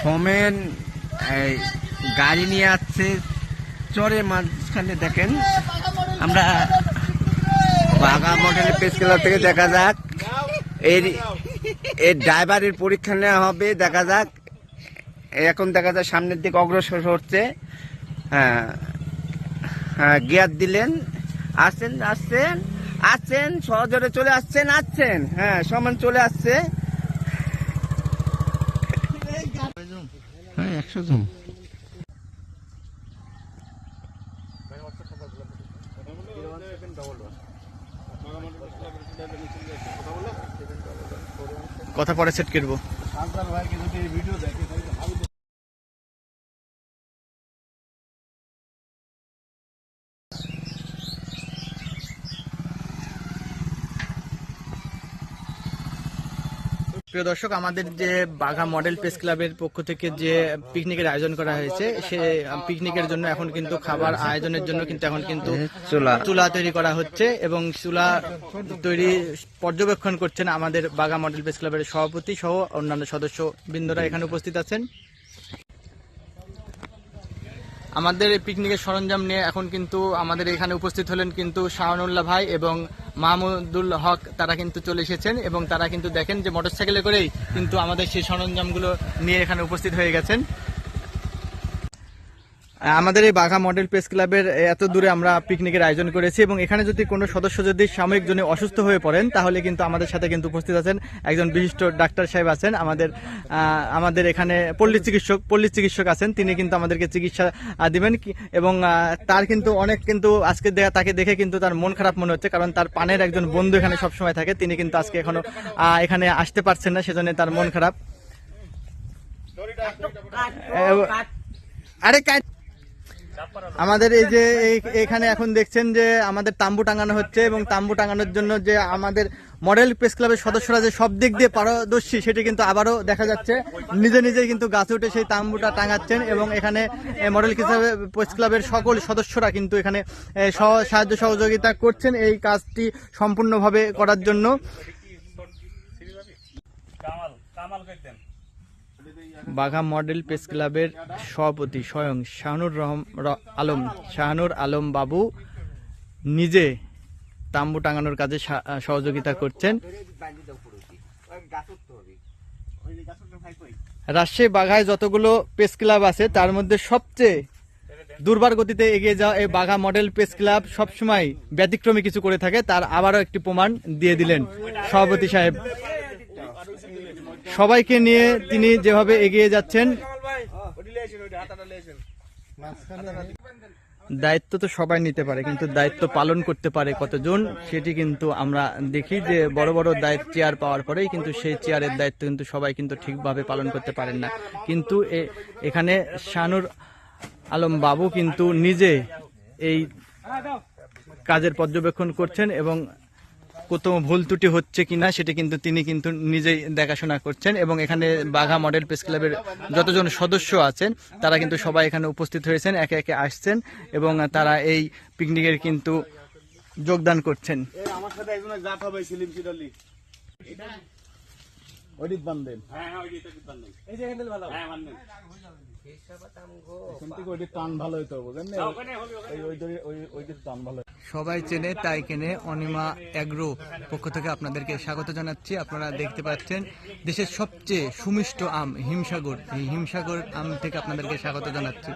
সোমেন গাড়ি নিয়ে আসছে। চরের মাঝখানে দেখেন, আমরা বাঘা মডেলের প্রেস ক্লাব থেকে দেখা যাক। এর এর ড্রাইভারের পরীক্ষা নেওয়া হবে, দেখা যাক। এখন দেখা যায় সামনের দিকে অগ্রসর হচ্ছে। হ্যাঁ হ্যাঁ গিয়ার দিলেন। আসছেন আসছেন আসছেন সহজরে চলে আসছেন আসছেন। হ্যাঁ সমান চলে আসছে। হ্যাঁ একশো জন কথা পরে সেট করব প্রিয় দর্শক আমাদের যে বাঘা মডেল প্রেস ক্লাবের পক্ষ থেকে যে পিকনিকের আয়োজন করা হয়েছে সে পিকনিকের জন্য এখন কিন্তু খাবার আয়োজনের জন্য কিন্তু এখন কিন্তু চুলা। চুলা তৈরি করা হচ্ছে এবং চুলা তৈরি পর্যবেক্ষণ করছেন আমাদের বাঘা মডেল প্রেস ক্লাবের সভাপতি সহ অন্যান্য সদস্য বৃন্দরা এখানে উপস্থিত আছেন আমাদের পিকনিকের সরঞ্জাম নিয়ে এখন কিন্তু আমাদের এখানে উপস্থিত হলেন কিন্তু শাহানুল্লাহ ভাই এবং মাহমুদুল হক, তারা কিন্তু চলে এসেছেন এবং তারা কিন্তু দেখেন যে মোটরসাইকেলে করেই কিন্তু আমাদের সেই সরঞ্জামগুলো নিয়ে এখানে উপস্থিত হয়ে গেছেন। আমাদের এই বাঘা মডেল প্রেস ক্লাবের এত দূরে আমরা পিকনিকের আয়োজন করেছি এবং এখানে যদি কোনো সদস্য যদি সাময়িক জন্য অসুস্থ হয়ে পড়েন, তাহলে কিন্তু আমাদের সাথে কিন্তু উপস্থিত আছেন একজন বিশিষ্ট ডাক্তার সাহেব আছেন। আমাদের আমাদের এখানে পল্লী চিকিৎসক পল্লী চিকিৎসক আছেন। তিনি কিন্তু আমাদেরকে চিকিৎসা দিবেন এবং তার কিন্তু অনেক কিন্তু আজকে তাকে দেখে কিন্তু তার মন খারাপ মনে হচ্ছে কারণ তার পানের একজন বন্ধু এখানে সবসময় থাকে। তিনি কিন্তু আজকে এখনও এখানে আসতে পারছেন না, সেজন্য তার মন খারাপ। আরে কাট আমাদের এই যে এখানে এখন দেখছেন যে আমাদের তাম্বু টাঙানো হচ্ছে এবং তাম্বু টাঙানোর জন্য যে আমাদের মডেল প্রেস ক্লাবের সদস্যরা যে সব দিক দিয়ে পারদর্শী, সেটি কিন্তু আবারও দেখা যাচ্ছে। নিজে নিজে কিন্তু গাছে উঠে সেই তাম্বুটা টাঙাচ্ছেন এবং এখানে মডেল প্রেস ক্লাবের সকল সদস্যরা কিন্তু এখানে সহ- সাহায্য সহযোগিতা করছেন এই কাজটি সম্পূর্ণভাবে করার জন্য। বাঘা মডেল প্রেস ক্লাবের সভাপতি স্বয়ং শাহানুর রহম আলম। শাহানুর আলম বাবু নিজে তাম্বু টাঙানোর কাজে সহযোগিতা করছেন। রাজশাহী বাঘায় যতগুলো প্রেস ক্লাব আছে, তার মধ্যে সবচেয়ে দুর্বার গতিতে এগিয়ে যাওয়া এই বাঘা মডেল প্রেস ক্লাব সবসময় ব্যতিক্রমী কিছু করে থাকে। তার আবারও একটি প্রমাণ দিয়ে দিলেন সভাপতি সাহেব। সবাইকে নিয়ে তিনি যেভাবে এগিয়ে যাচ্ছেন। দায়িত্ব তো সবাই নিতে পারে, কিন্তু দায়িত্ব পালন করতে পারে কতজন, সেটি কিন্তু আমরা দেখি যে বড় বড় দায়িত্ব চেয়ার পাওয়ার পরেই কিন্তু সেই চেয়ারের দায়িত্ব কিন্তু সবাই কিন্তু ঠিকভাবে পালন করতে পারেন না। কিন্তু এখানে শানুর আলম বাবু কিন্তু নিজে এই কাজের পর্যবেক্ষণ করছেন এবং কোথাও ভুল ত্রুটি হচ্ছে কিনা সেটি কিন্তু তিনি কিন্তু নিজেই দেখাশোনা করছেন এবং এখানে বাঘা মডেল প্রেস ক্লাবের যতজন সদস্য আছেন তারা কিন্তু সবাই এখানে উপস্থিত হয়েছেন একে একে আসছেন এবং তারা এই পিকনিকের কিন্তু যোগদান করছেন। আমার সাথে একজন জাত হবে সিলিম সিডালি ওইদিক বান্ধেন এই যে হ্যান্ডেল ভালো। হবে বুঝলেন না? ওই- ওই দিকে- ওই- ওইদিক টান ভালো সবাই চেনে তাই কেনে অনিমা অ্যাগ্রো পক্ষ থেকে আপনাদেরকে স্বাগত জানাচ্ছি। আপনারা দেখতে পাচ্ছেন দেশের সবচেয়ে সুমিষ্ট আম হিমসাগর। এই হিমসাগর আম থেকে আপনাদেরকে স্বাগত জানাচ্ছি।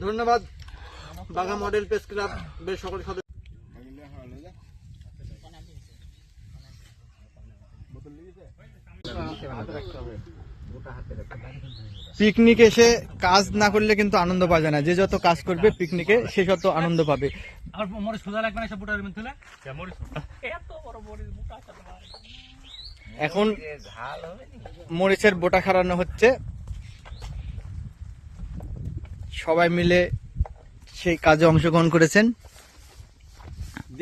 ধন্যবাদ। বাঘা মডেল প্রেস ক্লাব বেশ সকল সদস্য পিকনিক এসে কাজ না করলে কিন্তু আনন্দ পাওয়া যায় না। যে যত কাজ করবে পিকনিকে সে যত আনন্দ পাবে। এখন মরিচের বোটা খাড়ানো হচ্ছে। সবাই মিলে সেই কাজে অংশগ্রহণ করেছেন।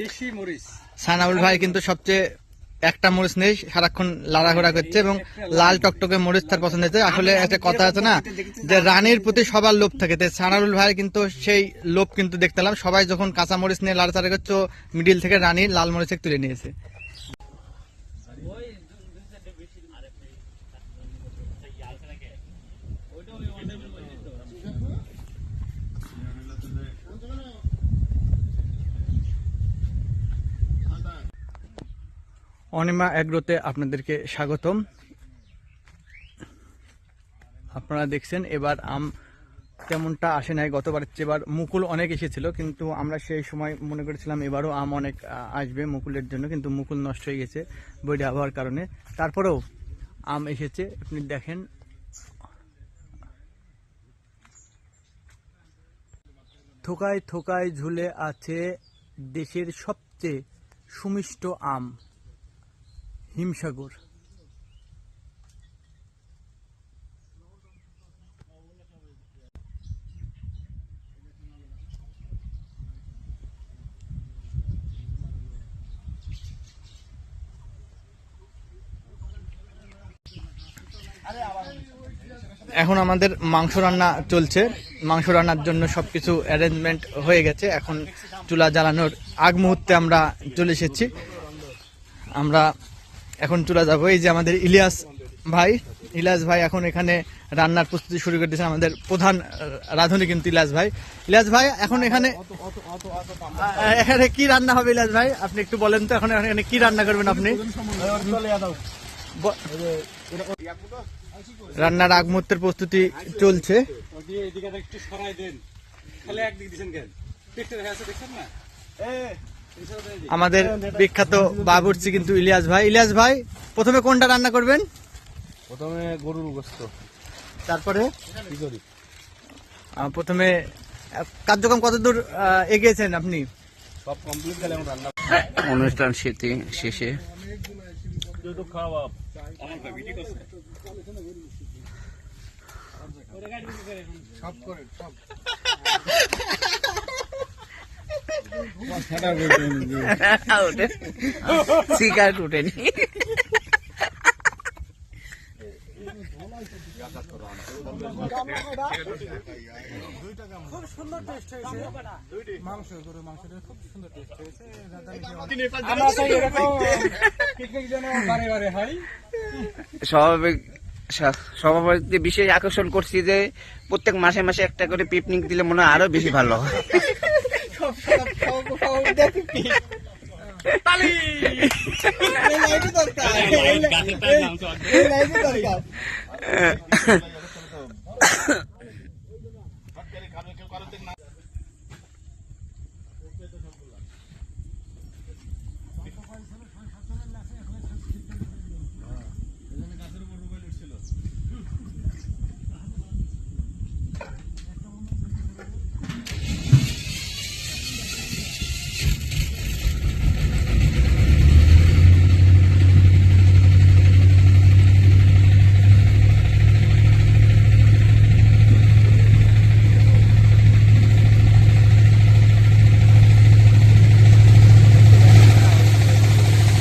দেশি মরিচ। সানাউল ভাই কিন্তু সবচেয়ে একটা মরিচ নেই সারাক্ষণ লাড়াঘোড়া করছে এবং লাল টকটকে মরিচ তার পছন্দ হয়েছে। আসলে একটা কথা আছে না যে রানীর প্রতি সবার লোভ থাকে। তো সানারুল ভাই কিন্তু সেই লোভ কিন্তু দেখতে পেলাম। সবাই যখন কাঁচা মরিচ নিয়ে লাড়াচাড়া করছে মিডিল থেকে রানী লাল মরিচ তুলে নিয়েছে। অনিমা এগ্রোতে আপনাদেরকে স্বাগতম। আপনারা দেখছেন, এবার আম তেমনটা আসে নাই, গতবার এবার মুকুল অনেক এসেছিল, কিন্তু আমরা সেই সময় মনে করেছিলাম এবারও আম অনেক আসবে মুকুলের জন্য, কিন্তু মুকুল নষ্ট হয়ে গেছে বৈরী আবহাওয়ার কারণে। তারপরেও আম এসেছে, আপনি দেখেন। থোকায় থোকায় ঝুলে আছে দেশের সবচেয়ে সুমিষ্ট আম। হিমসাগর। এখন আমাদের মাংস রান্না চলছে। মাংস রান্নার জন্য সব কিছু অ্যারেঞ্জমেন্ট হয়ে গেছে। এখন চুলা জ্বালানোর আগ মুহূর্তে আমরা চলে এসেছি। আমরা এখন চুলা যাব। এই যে আমাদের ইলিয়াস ভাই। ইলিয়াস ভাই এখন এখানে রান্নার প্রস্তুতি শুরু করে দিয়েছে আমাদের প্রধান রাঁধুনি কিন্তু ইলিয়াস ভাই। ইলিয়াস ভাই এখন এখানে এখানে কি রান্না হবে ইলিয়াস ভাই? আপনি একটু বলেন তো এখন এখানে কি রান্না করবেন আপনি? রান্নার আগ মুহূর্তের প্রস্তুতি চলছে। একটু সরাই দেন। খালি একদিক দিছেন কেন? দেখতে দেখা আছে দেখছেন না? আমাদের বিখ্যাত বাবুর্চি কিন্তু ইলিয়াস ভাই। ইলিয়াস ভাই প্রথমে কোনটা রান্না করবেন? প্রথমে গরুর গোস্ত। তারপরে? কি করি আহ, প্রথমে কার্যক্রম কতদূর এগিয়েছেন আপনি? সব কমপ্লিট রান্না অনুষ্ঠান শেষে। শেষে খাওয়া সিগারেট উঠেনি। আমরা তো এরকম পিকনিক যেন বারে বারে হয় স্বাভাবিক সভাপতি বিশেষ আকর্ষণ করছি যে প্রত্যেক মাসে মাসে একটা করে পিকনিক দিলে মনে হয় আরও বেশি ভালো হয়। তালি এই লাইটে দরকার এই লাইটে দরকার